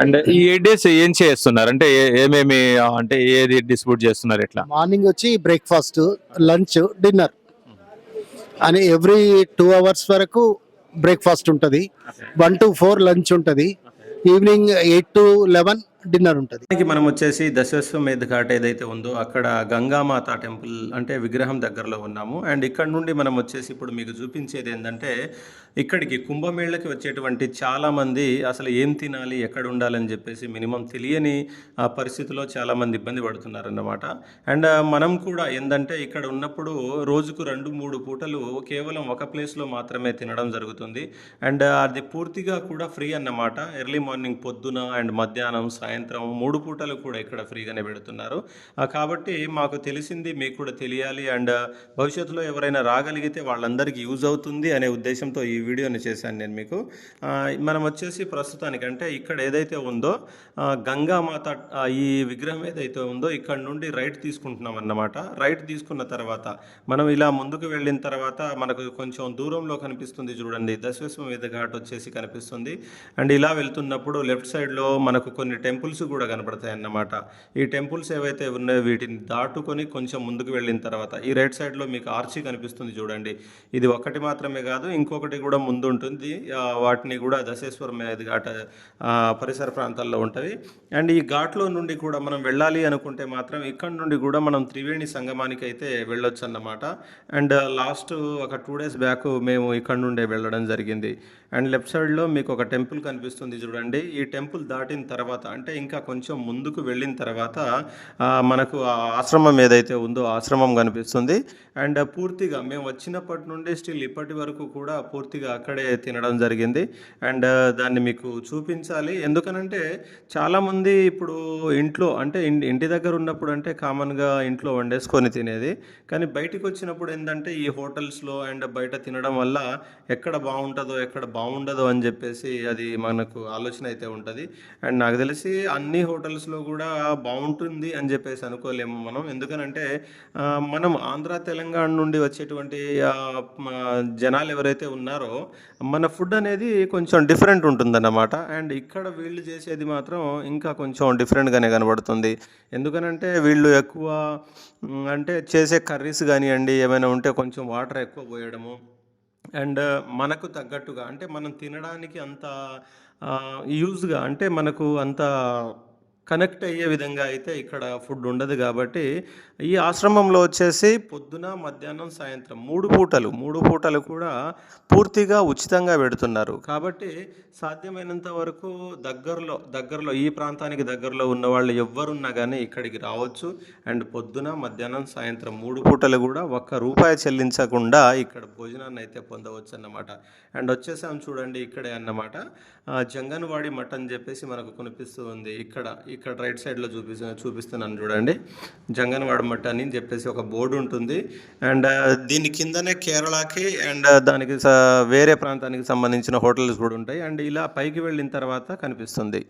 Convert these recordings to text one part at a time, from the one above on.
And ఈ eight days ఏం చేస్తున్నారు? అంటే ఏ- ఏమేమి అంటే ఏది డిస్ట్రిబ్యూట్ చేస్తున్నారు ఎట్లా? మార్నింగ్ వచ్చి బ్రేక్ఫాస్ట్ లంచ్ డిన్నర్ అని ఎవ్రీ టూ అవర్స్ వరకు బ్రేక్ఫాస్ట్ ఉంటుంది. వన్ టు ఫోర్ లంచ్ ఉంటుంది. Evening eight to eleven dinner ఉంటుంది. మనం వచ్చేసి దశశ్వమేధ ఘాట్ ఏదైతే ఉందో అక్కడ గంగామాత టెంపుల్ అంటే విగ్రహం దగ్గరలో ఉన్నాము. అండ్ ఇక్కడ నుండి మనం వచ్చేసి ఇప్పుడు మీకు చూపించేది ఏంటంటే ఇక్కడికి కుంభమేళకి వచ్చేటువంటి చాలామంది అసలు ఏం తినాలి ఎక్కడ ఉండాలని చెప్పేసి మినిమం తెలియని ఆ పరిస్థితిలో చాలామంది ఇబ్బంది పడుతున్నారన్నమాట. అండ్ మనం కూడా ఏంటంటే ఇక్కడ ఉన్నప్పుడు రోజుకు రెండు మూడు పూటలు కేవలం ఒక ప్లేస్లో మాత్రమే తినడం జరుగుతుంది. అండ్ అది పూర్తిగా కూడా ఫ్రీ అన్నమాట. ఎర్లీ మార్నింగ్ పొద్దున అండ్ మధ్యాహ్నం సాయంత్రం మూడు పూటలు కూడా ఇక్కడ ఫ్రీగానే పెడుతున్నారు. కాబట్టి మాకు తెలిసింది మీకు కూడా తెలియాలి. అండ్ భవిష్యత్తులో ఎవరైనా రాగలిగితే వాళ్ళందరికీ యూజ్ అవుతుంది అనే ఉద్దేశంతో ఈ వీడియోని చేశాను నేను మీకు. మనం వచ్చేసి ప్రస్తుతానికి అంటే ఇక్కడ ఏదైతే ఉందో గంగామాత ఈ విగ్రహం ఏదైతే ఉందో ఇక్కడ నుండి రైట్ తీసుకుంటున్నాం అన్నమాట. రైట్ తీసుకున్న తర్వాత మనం ఇలా ముందుకు వెళ్ళిన తర్వాత మనకు కొంచెం దూరంలో కనిపిస్తుంది చూడండి. దశవిశ్వమేధ ఘాట్ వచ్చేసి కనిపిస్తుంది. అండ్ ఇలా వెళ్తున్నప్పుడు లెఫ్ట్ సైడ్లో మనకు కొన్ని టెంపుల్స్ కూడా కనపడతాయి అన్నమాట ఈ టెంపుల్స్ ఏవైతే ఉన్నాయో వీటిని దాటుకొని కొంచెం ముందుకు వెళ్ళిన తర్వాత ఈ రైట్ సైడ్లో మీకు ఆర్చి కనిపిస్తుంది చూడండి. ఇది ఒకటి మాత్రమే కాదు ఇంకొకటి కూడా ముందు ఉంటుంది వాటిని కూడా దశేశ్వరం ఘాట్ పరిసర ప్రాంతాల్లో ఉంటుంది అండ్ ఈ ఘాట్లో నుండి కూడా మనం వెళ్ళాలి అనుకుంటే మాత్రం ఇక్కడ నుండి కూడా మనం త్రివేణి సంగమానికి అయితే వెళ్ళొచ్చు అన్నమాట అండ్ లాస్ట్ ఒక టూ డేస్ బ్యాక్ మేము ఇక్కడ నుండే వెళ్ళడం జరిగింది. అండ్ లెఫ్ట్ సైడ్లో మీకు ఒక టెంపుల్ కనిపిస్తుంది చూడండి. ఈ టెంపుల్ దాటిన తర్వాత అంటే ఇంకా కొంచెం ముందుకు వెళ్ళిన తర్వాత మనకు ఆ ఆశ్రమం ఏదైతే ఉందో ఆశ్రమం కనిపిస్తుంది. అండ్ పూర్తిగా మేము వచ్చినప్పటి నుండి స్టిల్ ఇప్పటి వరకు కూడా పూర్తిగా అక్కడే తినడం జరిగింది. అండ్ దాన్ని మీకు చూపించాలి. ఎందుకనంటే చాలామంది ఇప్పుడు ఇంట్లో అంటే ఇంటి దగ్గర ఉన్నప్పుడు అంటే కామన్గా ఇంట్లో వండేసుకొని తినేది. కానీ బయటికి వచ్చినప్పుడు ఏంటంటే ఈ హోటల్స్లో అండ్ బయట తినడం వల్ల ఎక్కడ బాగుంటుందో ఎక్కడ బాగుండదో అని చెప్పేసి అది మనకు ఆలోచన అయితే ఉంటుంది. అండ్ నాకు తెలిసి అన్ని హోటల్స్లో కూడా బాగుంటుంది అని చెప్పేసి అనుకోలేము మనం. ఎందుకనంటే మనం ఆంధ్ర తెలంగాణ నుండి వచ్చేటువంటి జనాలు ఎవరైతే ఉన్నారో మన ఫుడ్ అనేది కొంచెం డిఫరెంట్ ఉంటుందన్నమాట. అండ్ ఇక్కడ వీళ్ళు చేసేది మాత్రం ఇంకా కొంచెం డిఫరెంట్గానే కనబడుతుంది. ఎందుకనంటే వీళ్ళు ఎక్కువ అంటే చేసే కర్రీస్ కానివ్వండి ఏమైనా ఉంటే కొంచెం వాటర్ ఎక్కువ పోయడము అండ్ మనకు తగ్గట్టుగా అంటే మనం తినడానికి అంత యూజ్గా అంటే మనకు అంత కనెక్ట్ అయ్యే విధంగా అయితే ఇక్కడ ఫుడ్ ఉండదు కాబట్టి ఈ ఆశ్రమంలో వచ్చేసి పొద్దున మధ్యాహ్నం సాయంత్రం మూడు పూటలు మూడు పూటలు కూడా పూర్తిగా ఉచితంగా పెడుతున్నారు. కాబట్టి సాధ్యమైనంత వరకు దగ్గరలో దగ్గరలో ఈ ప్రాంతానికి దగ్గరలో ఉన్న వాళ్ళు ఎవ్వరున్నా కానీ ఇక్కడికి రావచ్చు. అండ్ పొద్దున మధ్యాహ్నం సాయంత్రం మూడు పూటలు కూడా ఒక్క రూపాయి చెల్లించకుండా ఇక్కడ భోజనాన్ని అయితే పొందవచ్చు అన్నమాట అండ్ వచ్చేసాం చూడండి ఇక్కడే అన్నమాట. జంగన్వాడి మఠ్ అని చెప్పేసి మనకు కనిపిస్తూ ఉంది. ఇక్కడ ఇక్కడ రైట్ సైడ్లో చూపిస్తు చూపిస్తున్నాను చూడండి. జంగన్వాడ మఠ్ అని చెప్పేసి ఒక బోర్డు ఉంటుంది. అండ్ దీని కిందనే కేరళకి అండ్ దానికి వేరే ప్రాంతానికి సంబంధించిన హోటల్స్ కూడా ఉంటాయి. అండ్ ఇలా పైకి వెళ్ళిన తర్వాత కనిపిస్తుంది.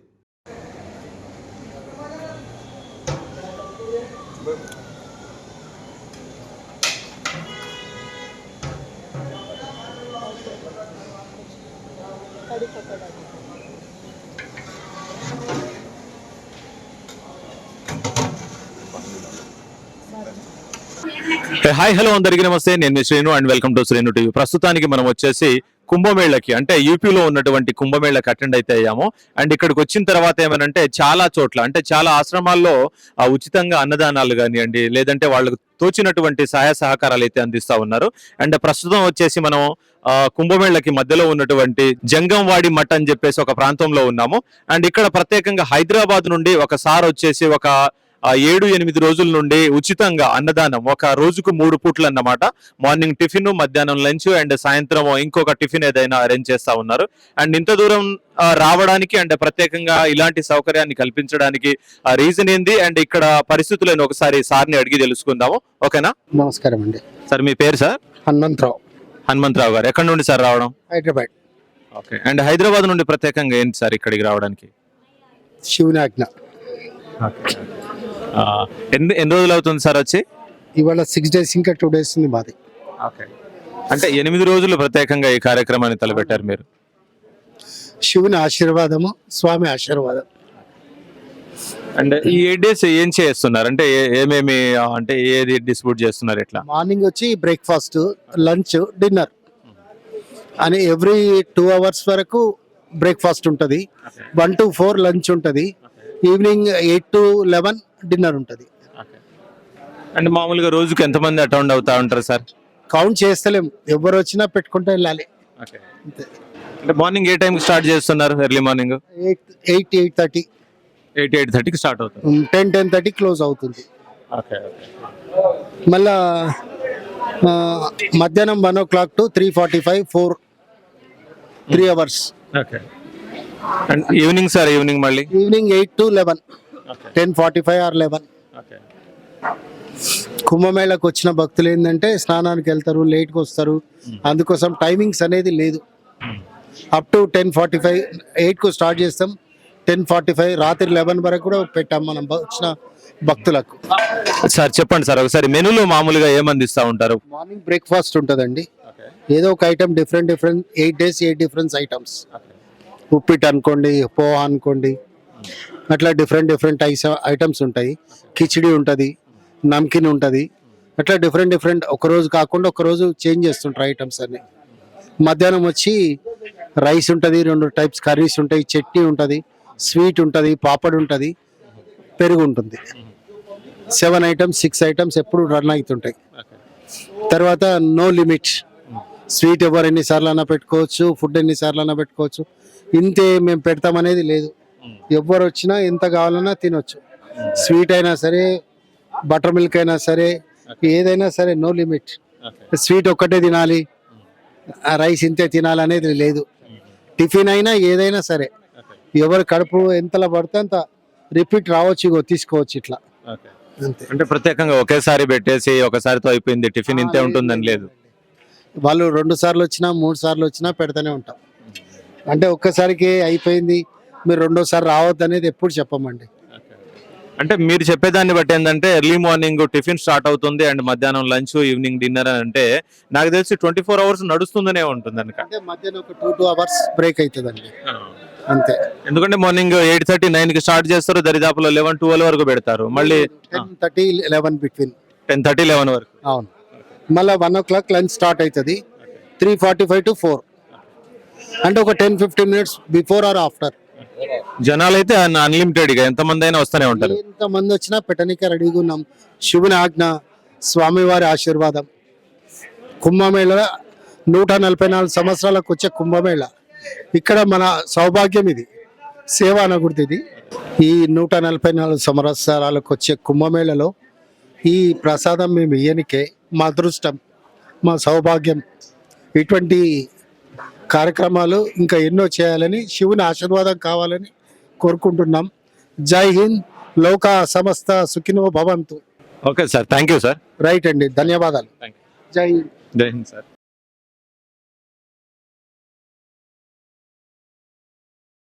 హాయ్ హలో అందరికీ నమస్తే. నేను మీ Srinu and welcome to Srinu TV. ప్రస్తుతానికి మనం వచ్చేసి కుంభమేళకి అంటే యూపీలో ఉన్నటువంటి కుంభమేళకి అటెండ్ అయితే అయ్యాము. అండ్ ఇక్కడికి వచ్చిన తర్వాత ఏమనంటే చాలా చోట్ల అంటే చాలా ఆశ్రమాల్లో ఉచితంగా అన్నదానాలు కానివ్వండి లేదంటే వాళ్ళకు తోచినటువంటి సహాయ సహకారాలు అయితే అందిస్తా ఉన్నారు. అండ్ ప్రస్తుతం వచ్చేసి మనం కుంభమేళకి మధ్యలో ఉన్నటువంటి జంగంవాడి మఠ్ అని చెప్పేసి ఒక ప్రాంతంలో ఉన్నాము. అండ్ ఇక్కడ ప్రత్యేకంగా హైదరాబాద్ నుండి ఒక సార్ వచ్చేసి ఒక ఆ ఏడు ఎనిమిది రోజుల నుండి ఉచితంగా అన్నదానం ఒక రోజుకు మూడు పూట్లు అన్నమాట మార్నింగ్ టిఫిన్ మధ్యాహ్నం లంచ్ అండ్ సాయంత్రం ఇంకొక టిఫిన్ ఏదైనా అరేంజ్ చేస్తా ఉన్నారు. అండ్ ఇంత దూరం రావడానికి అండ్ ప్రత్యేకంగా ఇలాంటి సౌకర్యాన్ని కల్పించడానికి రీజన్ ఏంది? అండ్ ఇక్కడ పరిస్థితులను ఒకసారి సార్ని అడిగి తెలుసుకుందాము. ఓకేనా? నమస్కారం అండి. సార్ మీ పేరు సార్? హనుమంతరావు. హనుమంతరావు గారు. ఎక్కడి నుండి సార్ రావడం? హైదరాబాద్. ఓకే. అండ్ హైదరాబాద్ నుండి ప్రత్యేకంగా ఏంటి సార్ ఇక్కడికి రావడానికి? శివుని ఆజ్ఞ ఆ, ఎన్ని ఎన్ని రోజులు అవుతుంది సార్ వచ్చి? ఇవాళ సిక్స్ డేస్ ఇంకా టూ డేస్ ఉంది మాది. ఓకే. అంటే ఎనిమిది రోజులు ప్రత్యేకంగా ఈ కార్యక్రమాన్ని తలపెట్టారు మీరు? శివుని ఆశీర్వాదము స్వామి ఆశీర్వాదం. అండ్ ఈ ఎయిట్ డేస్ ఏం చేస్తున్నారు? అంటే ఏమేమి అంటే ఏది డిస్ట్రిబ్యూట్ చేస్తున్నారు ఎట్లా మార్నింగ్ వచ్చి బ్రేక్ఫాస్ట్ లంచ్ డిన్నర్ అని ఎవ్రీ టూ అవర్స్ వరకు బ్రేక్ఫాస్ట్ ఉంటుంది. వన్ టు ఫోర్ లంచ్ ఉంటుంది. Evening eight to eleven dinner ఉంటుంది. అండ్ మామూలుగా రోజుకి ఎంతమంది అటెండ్ అవుతా ఉంటారు సార్? కౌంట్ చేస్తలేం. ఎవరు వచ్చినా పెట్టుకుంటూ వెళ్ళాలి. అంటే మార్నింగ్ ఏ టైంకి స్టార్ట్ చేస్తున్నారు early morning? Eight eight eight thirty. Eight eight థర్టీకి స్టార్ట్ అవుతుంది. టెన్ టెన్ థర్టీ క్లోజ్ అవుతుంది. ఓకే మళ్ళా మధ్యాహ్నం one o'clock to three forty five four three hours. Okay. And evening sir evening మళ్ళీ? Evening eight to eleven ten forty five or eleven okay కుంభమేళకు వచ్చిన భక్తులు ఏంటంటే స్నానానికి వెళ్తారు లేట్కి వస్తారు. అందుకోసం టైమింగ్స్ అనేది లేదు. Up to ten forty five ఎయిట్కు start చేస్తాం. టెన్ ఫార్టీ ఫైవ్ రాత్రి లెవెన్ వరకు కూడా పెట్టాం మనం వచ్చిన భక్తులకు. సార్ చెప్పండి సార్ ఒకసారి మెనూలో మామూలుగా ఏమందిస్తూ ఉంటారు? మార్నింగ్ బ్రేక్ఫాస్ట్ ఉంటుందండి. ఏదో ఒక item different different eight days eight different items ఉప్పిట్ అనుకోండి పోహా అనుకోండి. అట్లా డిఫరెంట్ డిఫరెంట్ ఐస్ ఐటమ్స్ ఉంటాయి. కిచిడి ఉంటుంది నమ్కిన్ ఉంటుంది. అట్లా డిఫరెంట్ డిఫరెంట్ ఒక రోజు కాకుండా ఒకరోజు చేంజ్ చేస్తుంటారు ఐటమ్స్ అన్ని. మధ్యాహ్నం వచ్చి రైస్ ఉంటుంది రెండు టైప్స్ కర్రీస్ ఉంటాయి చట్నీ ఉంటుంది స్వీట్ ఉంటుంది పాపడ్ ఉంటుంది పెరుగు ఉంటుంది. సెవెన్ ఐటమ్స్ సిక్స్ ఐటమ్స్ ఎప్పుడు రన్ అవుతుంటాయి. తర్వాత నో లిమిట్ స్వీట్ ఎవరు ఎన్నిసార్లు అయినా పెట్టుకోవచ్చు ఫుడ్ ఎన్నిసార్లు అయినా పెట్టుకోవచ్చు. ఇంతే మేము పెడతామనేది లేదు. ఎవరు వచ్చినా ఎంత కావాలన్నా తినొచ్చు. స్వీట్ అయినా సరే బటర్ మిల్క్ అయినా సరే ఏదైనా సరే నో లిమిట్. స్వీట్ ఒక్కటే తినాలి. ఆ రైస్ ఇంతే తినాలి అనేది లేదు టిఫిన్ అయినా ఏదైనా సరే. ఎవరు కడుపు ఎంతలా పడితే అంత రిపీట్ రావచ్చు ఇగో తీసుకోవచ్చు ఇట్లా. అంతే. అంటే ప్రత్యేకంగా ఒకేసారి పెట్టేసి ఒకసారితో అయిపోయింది టిఫిన్ ఇంతే ఉంటుందని లేదు. వాళ్ళు రెండు సార్లు వచ్చినా మూడు సార్లు వచ్చినా పెడతానే ఉంటాం. అంటే ఒక్కసారికి అయిపోయింది. మీరు రెండోసారి రావద్దు అనేది ఎప్పుడు చెప్పమండి. అంటే మీరు చెప్పేదాన్ని బట్టి ఏంటంటే ఎర్లీ మార్నింగ్ టిఫిన్ స్టార్ట్ అవుతుంది అండ్ మధ్యాహ్నం లంచ్ ఈవినింగ్ డిన్నర్ అని అంటే నాకు తెలిసి ట్వంటీ ఫోర్ అవర్స్ నడుస్తుందనే ఉంటుంది అనక అంటే మధ్యాహ్నం ఒక టూ టూ అవర్స్ బ్రేక్ అవుతుందండి అంతే. ఎందుకంటే మార్నింగ్ ఎయిట్ థర్టీ నైన్కి స్టార్ట్ చేస్తారు దరిదాపులో లెవెన్ ట్వెల్వ్ వరకు పెడతారు. మళ్ళీ ten thirty eleven between. Ten thirty eleven వరకు. అవును. మళ్ళీ one o'clock lunch start అవుతుంది three forty five to four. అంటే ఒక ten fifteen minutes before or after జనాలు అయితే అన్లిమిటెడ్గా ఎంతమంది అయినా వస్తూనే ఉంటారు. ఎంత మంది వచ్చినా పెట్టడానికి రెడీగా ఉన్నాం. శివుని ఆజ్ఞ స్వామివారి ఆశీర్వాదం. కుంభమేళ నూట నలభై నాలుగు సంవత్సరాలకు వచ్చే కుంభమేళ. ఇక్కడ మన సౌభాగ్యం ఇది. సేవ అనకూడదు ఇది. ఈ నూట నలభై నాలుగు సంవత్సరాలకు వచ్చే కుంభమేళలో ఈ ప్రసాదం మేము ఇయ్యనికే మా అదృష్టం మా సౌభాగ్యం. ఇటువంటి కార్యక్రమాలు ఇంకా ఎన్నో చేయాలని శివుని ఆశీర్వాదం కావాలని కోరుకుంటున్నాం. జై హింద్ లోక సమస్త సుఖినో భవంతు. Okay sir thank you sir. Right అండి ధన్యవాదాలు. జై హింద్. జై హింద్ సార్.